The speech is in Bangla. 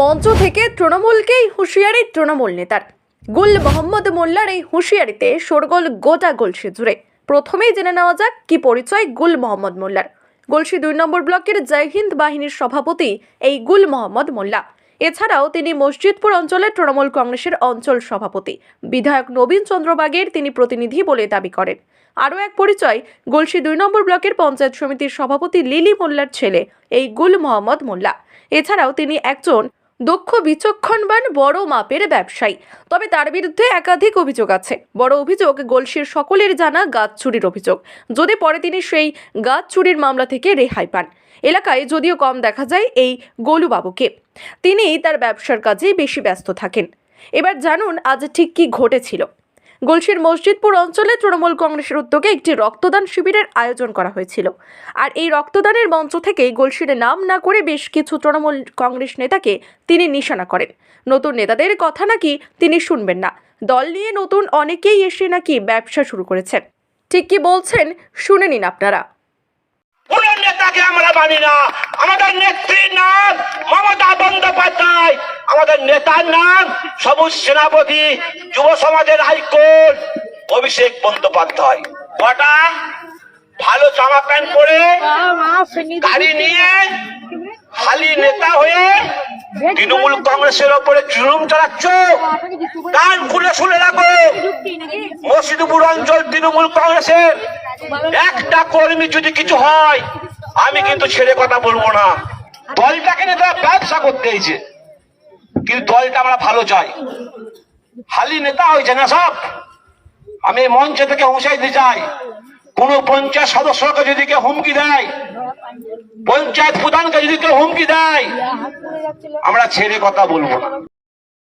মঞ্চ থেকে তৃণমূলকেই হুঁশিয়ারি তৃণমূল নেতার। গুল মোহাম্মদ মোল্লার এই হুঁশিয়ারিতে শোরগোল গোটা গলসি জুড়ে। প্রথমেই জেনে নেওয়া যাক কি পরিচয় গুল মোহাম্মদ মোল্লার। গলসি দুই নম্বর ব্লকের জয় হিন্দ বাহিনীর সভাপতি এই গুল মোহাম্মদ মোল্লা। এছাড়াও তিনি মসজিদপুর অঞ্চলের তৃণমূল কংগ্রেসের অঞ্চল সভাপতি। বিধায়ক নবীন চন্দ্রবাগের তিনি প্রতিনিধি বলে দাবি করেন। আরও এক পরিচয়, গলসি দুই নম্বর ব্লকের পঞ্চায়েত সমিতির সভাপতি লিলি মোল্লার ছেলে, এই গুল মোহাম্মদ মোল্লা। এছাড়াও তিনি একজন দক্ষ বিচক্ষণবান বড় মাপের ব্যবসায়ী। তবে তার বিরুদ্ধে একাধিক অভিযোগ আছে। বড় অভিযোগ গলসির সকলের জানা গাছ চুরির অভিযোগ। যদি পরে তিনি সেই গাছ চুরির মামলা থেকে রেহাই পান। এলাকায় যদিও কম দেখা যায় এই গোলুবাবুকে। তিনি তার ব্যবসার কাজে বেশি ব্যস্ত থাকেন। এবার জানুন, আজ ঠিক কি ঘটেছিল। গলসির মসজিদপুর অঞ্চলে তৃণমূল কংগ্রেসের উদ্যোগে একটি রক্তদান শিবিরের আয়োজন করা হয়েছিল। আর এই রক্তদানের মঞ্চ থেকে গলসির নাম না করে বেশ কিছু তৃণমূল কংগ্রেস নেতাকে তিনি নিশানা করেন। নতুন নেতাদের কথা নাকি তিনি শুনবেন না। দল নিয়ে নতুন অনেকেই এসে নাকি ব্যবসা শুরু করেছেন। ঠিক কি বলছেন শুনে নিন আপনারা। কোন আমরা মানি না। আমাদের নেত্রীর নাম মমতা বন্দ্যোপাধ্যায়। আমাদের নেতার নাম সবুজ সেনাপতি, যুব সমাজের হাইকোর্ট অভিষেক বন্দ্যোপাধ্যায়। কটা ভালো জামা প্যান্ট পরে গাড়ি নিয়ে খালি নেতা হয়ে তৃণমূল কংগ্রেসের ওপরে জুলুম চালাচ্ছ। কান খুলে শুনে রাখো। মসজিদপুর অঞ্চল তৃণমূল কংগ্রেসের। একটা কর্মী যদি কিছু হয় আমি কিন্তু ছেড়ে কথা বলব না। দলটাকে নিয়ে তারা ব্যবসা করতে এসেছে। কিন্তু দলটা আমরা ভালো চাই। হালি নেতা হয়েছে না সব? আমি মঞ্চ থেকে হুঁশাই দিতে চাই, কোন পঞ্চায়েত সদস্যকে যদি কেউ হুমকি দেয়, পঞ্চায়েত প্রধানকে যদি কেউ হুমকি দেয়, আমরা ছেড়ে কথা বলব না।